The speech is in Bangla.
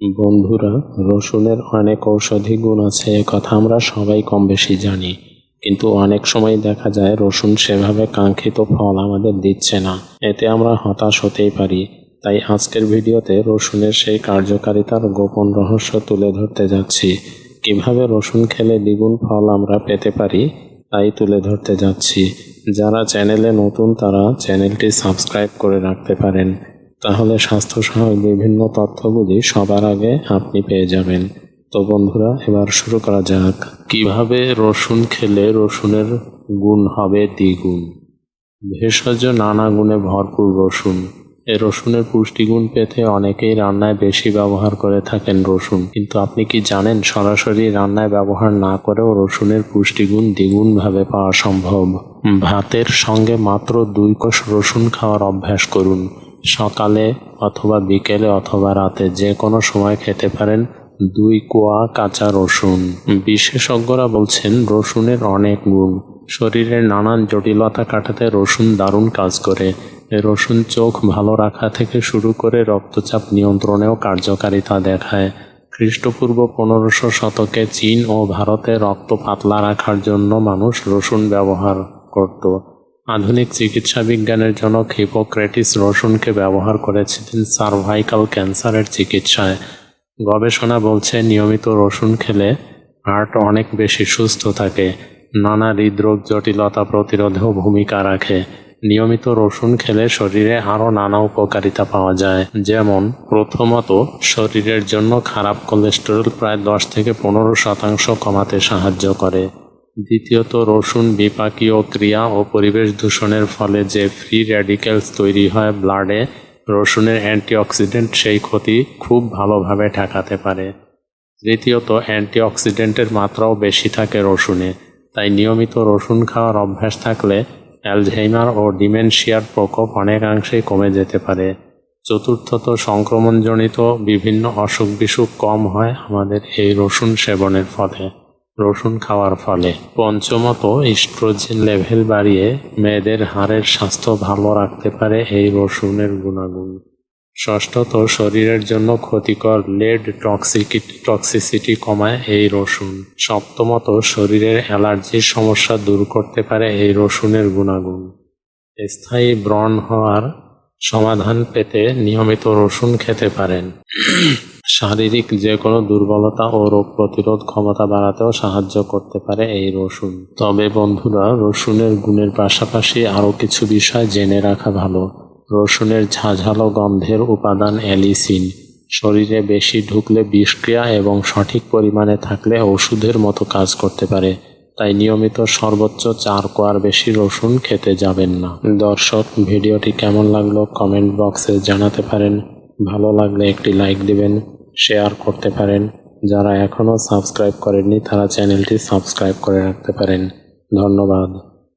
বন্ধুরা, রসুনের অনেক ঔষধি গুণ আছে, এ কথা আমরা সবাই কম বেশি জানি। কিন্তু অনেক সময় দেখা যায় রসুন সেভাবে কাঙ্ক্ষিত ফল আমাদের দিচ্ছে না। এতে আমরা হতাশ হতেই পারি। তাই আজকের ভিডিওতে রসুনের সেই কার্যকারিতার গোপন রহস্য তুলে ধরতে যাচ্ছি। কীভাবে রসুন খেলে দ্বিগুণ ফল আমরা পেতে পারি, তাই তুলে ধরতে যাচ্ছি। যারা চ্যানেলে নতুন তারা চ্যানেলটি সাবস্ক্রাইব করে রাখতে পারেন। তাহলে স্বাস্থ্য সহায়ক বিভিন্ন তথ্যগুলি সবার আগে আপনি পেয়ে যাবেন। তো বন্ধুরা, এবার শুরু করা যাক। কীভাবে রসুন খেলে রসুনের গুণ হবে দ্বিগুণ? ভেষজ নানা গুণে ভরপুর রসুন। এ রসুনের পুষ্টিগুণ পেতে অনেকেই রান্নায় বেশি ব্যবহার করে থাকেন রসুন। কিন্তু আপনি কি জানেন, সরাসরি রান্নায় ব্যবহার না করেও রসুনের পুষ্টিগুণ দ্বিগুণভাবে পাওয়া সম্ভব? ভাতের সঙ্গে মাত্র দুই কোষ রসুন খাওয়ার অভ্যাস করুন। সকালে অথবা বিকেলে অথবা রাতে যে কোনো সময় খেতে পারেন দুই কোয়া কাঁচা রসুন। বিশেষজ্ঞরা বলছেন রসুনের অনেক গুণ। শরীরের নানান জটিলতা কাটাতে রসুন দারুণ কাজ করে। রসুন চোখ ভালো রাখা থেকে শুরু করে রক্তচাপ নিয়ন্ত্রণেও কার্যকারিতা দেখায়। খ্রিস্টপূর্ব পনেরোশো শতকে চীন ও ভারতে রক্ত পাতলা রাখার জন্য মানুষ রসুন ব্যবহার করত। আধুনিক চিকিৎসা বিজ্ঞানের জনক হিপোক্রেটিস রসুনকে ব্যবহার করেছিলেন সার্ভাইকাল ক্যান্সারের চিকিৎসায়। গবেষণা বলছে, নিয়মিত রসুন খেলে হার্ট অনেক বেশি সুস্থ থাকে, নানা হৃদরোগ জটিলতা প্রতিরোধেও ভূমিকা রাখে। নিয়মিত রসুন খেলে শরীরে আরও নানা উপকারিতা পাওয়া যায়, যেমন প্রথমত, শরীরের জন্য খারাপ কোলেস্টেরল প্রায় দশ থেকে পনেরো শতাংশ কমাতে সাহায্য করে। দ্বিতীয়ত, রসুন বিপাকীয় ক্রিয়া ও পরিবেশ দূষণের ফলে যে ফ্রি র্যাডিক্যালস তৈরি হয় ব্লাডে, রসুনের অ্যান্টিঅক্সিডেন্ট সেই ক্ষতি খুব ভালোভাবে ঠেকাতে পারে। তৃতীয়ত, অ্যান্টিঅক্সিডেন্টের মাত্রাও বেশি থাকে রসুনে, তাই নিয়মিত রসুন খাওয়ার অভ্যাস থাকলে অ্যালঝেইমার ও ডিমেনশিয়ার প্রকোপ অনেকাংশেই কমে যেতে পারে। চতুর্থত, সংক্রমণজনিত বিভিন্ন অসুখ বিসুখ কম হয় আমাদের এই রসুন সেবনের ফলে। রসুন খাওয়ার ফলে পঞ্চমত ইস্ট্রোজেন লেভেল বাড়িয়ে মেয়েদের হাড়ের স্বাস্থ্য ভালো রাখতে পারে এই রসুনের গুণাগুণ। ষষ্ঠত, শরীরের জন্য ক্ষতিকর লেড টক্সিকি টক্সিসিটি কমায় এই রসুন। সপ্তমত, শরীরের অ্যালার্জির সমস্যা দূর করতে পারে এই রসুনের গুণাগুণ। স্থায়ী ব্রণ হওয়ার সমাধান পেতে নিয়মিত রসুন খেতে পারেন। শারীরিক যে কোনো দুর্বলতা ও রোগ প্রতিরোধ ক্ষমতা বাড়াতেও সাহায্য করতে পারে এই রসুন। তবে বন্ধুরা, রসুনের গুণের পাশাপাশি আরও কিছু বিষয় জেনে রাখা ভালো। রসুনের ঝাঝালো গন্ধের উপাদান অ্যালিসিন। শরীরে বেশি ঢুকলে বিষক্রিয়া এবং সঠিক পরিমাণে থাকলে ওষুধের মতো কাজ করতে পারে। তাই নিয়মিত সর্বোচ্চ চার কোয়ার বেশি রসুন খেতে যাবেন না। দর্শক, ভিডিওটি কেমন লাগল কমেন্ট বক্সে জানাতে পারেন। ভালো লাগলে একটি লাইক দিবেন। শেয়ার করতে পারেন। যারা এখনও সাবস্ক্রাইব করেননি তারা চ্যানেলটি সাবস্ক্রাইব করে রাখতে পারেন। ধন্যবাদ।